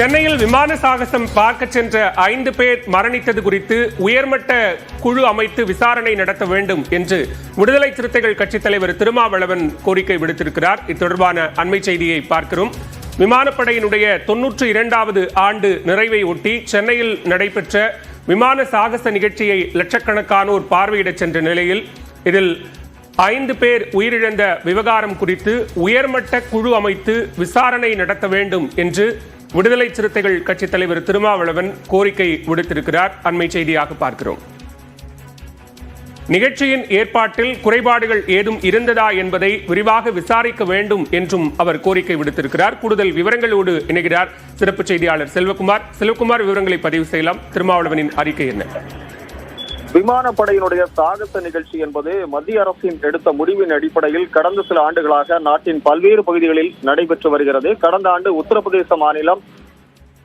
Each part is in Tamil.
சென்னையில் விமான சாகசம் பார்க்க சென்ற ஐந்து பேர் மரணித்தது குறித்து உயர்மட்ட குழு அமைத்து விசாரணை நடத்த வேண்டும் என்று விடுதலை சிறுத்தைகள் கட்சித் தலைவர் திருமாவளவன் கோரிக்கை விடுத்திருக்கிறார். இத்தொடர்பான அண்மை செய்தியை பார்க்கிறோம். விமானப்படையினுடைய தொன்னூற்று இரண்டாவது ஆண்டு நிறைவை ஒட்டி சென்னையில் நடைபெற்ற விமான சாகச நிகழ்ச்சியை லட்சக்கணக்கானோர் பார்வையிடச் சென்ற நிலையில் இதில் ஐந்து பேர் உயிரிழந்த விவகாரம் குறித்து உயர்மட்ட குழு அமைத்து விசாரணை நடத்த வேண்டும் என்று விடுதலை சிறுத்தைகள் கட்சித் தலைவர் திருமாவளவன் கோரிக்கை விடுத்திருக்கிறார். அண்மை செய்தியாக பார்க்கிறோம். நிகழ்ச்சியின் ஏற்பாட்டில் குறைபாடுகள் ஏதும் இருந்ததா என்பதை விரிவாக விசாரிக்க வேண்டும் என்றும் அவர் கோரிக்கை விடுத்திருக்கிறார். கூடுதல் விவரங்களோடு இணைகிறார் சிறப்பு செய்தியாளர் செல்வகுமார். செல்வகுமார் விவரங்களை பதிவு செய்யலாம். திருமாவளவனின் அறிக்கை என்ன? விமானப்படையினுடைய சாகச நிகழ்ச்சி என்பது மத்திய அரசின் எடுத்த முடிவின் அடிப்படையில் கடந்த சில ஆண்டுகளாக நாட்டின் பல்வேறு பகுதிகளில் நடைபெற்று வருகிறது. கடந்த ஆண்டு உத்தரப்பிரதேச மாநிலம்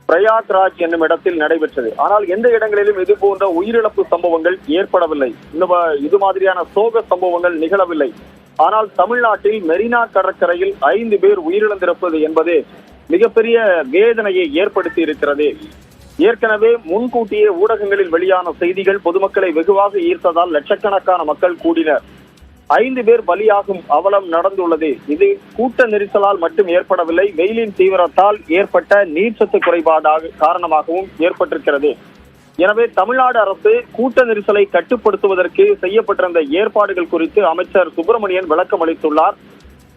பிரயாக்ராஜ் என்னும் இடத்தில் நடைபெற்றது. ஆனால் எந்த இடங்களிலும் இது போன்ற உயிரிழப்பு சம்பவங்கள் ஏற்படவில்லை. இந்த இது மாதிரியான சோக சம்பவங்கள் நிகழவில்லை. ஆனால் தமிழ்நாட்டில் மெரினா கடற்கரையில் ஐந்து பேர் உயிரிழந்திருப்பது என்பது மிகப்பெரிய வேதனையை ஏற்படுத்தி இருக்கிறது. ஏற்கனவே முன்கூட்டியே ஊடகங்களில் வெளியான செய்திகள் பொதுமக்களை வெகுவாக ஈர்த்ததால் லட்சக்கணக்கான மக்கள் கூடினர். ஐந்து பேர் பலியாகும் அவலம் நடந்துள்ளது. இது கூட்ட நெரிசலால் மட்டும் ஏற்படவில்லை வெயிலின் தீவிரத்தால் ஏற்பட்ட நீர்ச்சத்து குறைபாடாக காரணமாகவும் ஏற்பட்டிருக்கிறது. எனவே தமிழ்நாடு அரசு கூட்ட நெரிசலை கட்டுப்படுத்துவதற்கு செய்யப்பட்டிருந்த ஏற்பாடுகள் குறித்து அமைச்சர் சுப்பிரமணியன் விளக்கம் அளித்துள்ளார்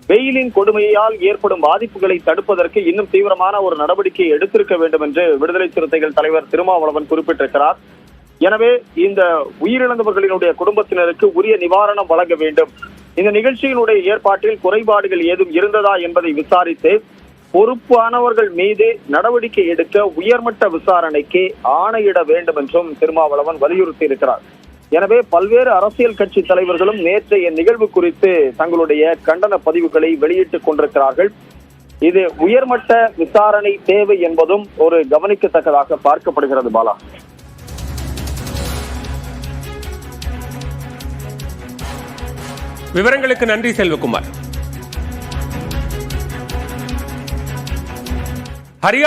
வெயிலின் கொடுமையால் ஏற்படும் பாதிப்புகளை தடுப்பதற்கு இன்னும் தீவிரமான ஒரு நடவடிக்கை எடுத்திருக்க வேண்டும் என்று விடுதலை சிறுத்தைகள் தலைவர் திருமாவளவன் குறிப்பிட்டிருக்கிறார். எனவே இந்த உயிரிழந்தவர்களினுடைய குடும்பத்தினருக்கு உரிய நிவாரணம் வழங்க வேண்டும். இந்த நிகழ்ச்சியினுடைய ஏற்பாட்டில் குறைபாடுகள் ஏதும் இருந்ததா என்பதை விசாரித்து பொறுப்பானவர்கள் மீது நடவடிக்கை எடுக்க உயர்மட்ட விசாரணைக்கு ஆணையிட வேண்டும் என்றும் திருமாவளவன் வலியுறுத்தி இருக்கிறார் எனவே பல்வேறு அரசியல் கட்சி தலைவர்களும் நேற்றைய நிகழ்வு குறித்து தங்களுடைய கண்டன பதிவுகளை வெளியிட்டுக் கொண்டிருக்கிறார்கள். இது உயர்மட்ட விசாரணை தேவை என்பதும் ஒரு கவனிக்கத்தக்கதாக பார்க்கப்படுகிறது பாலா. விவரங்களுக்கு நன்றி செல்வகுமார். ஹரியானா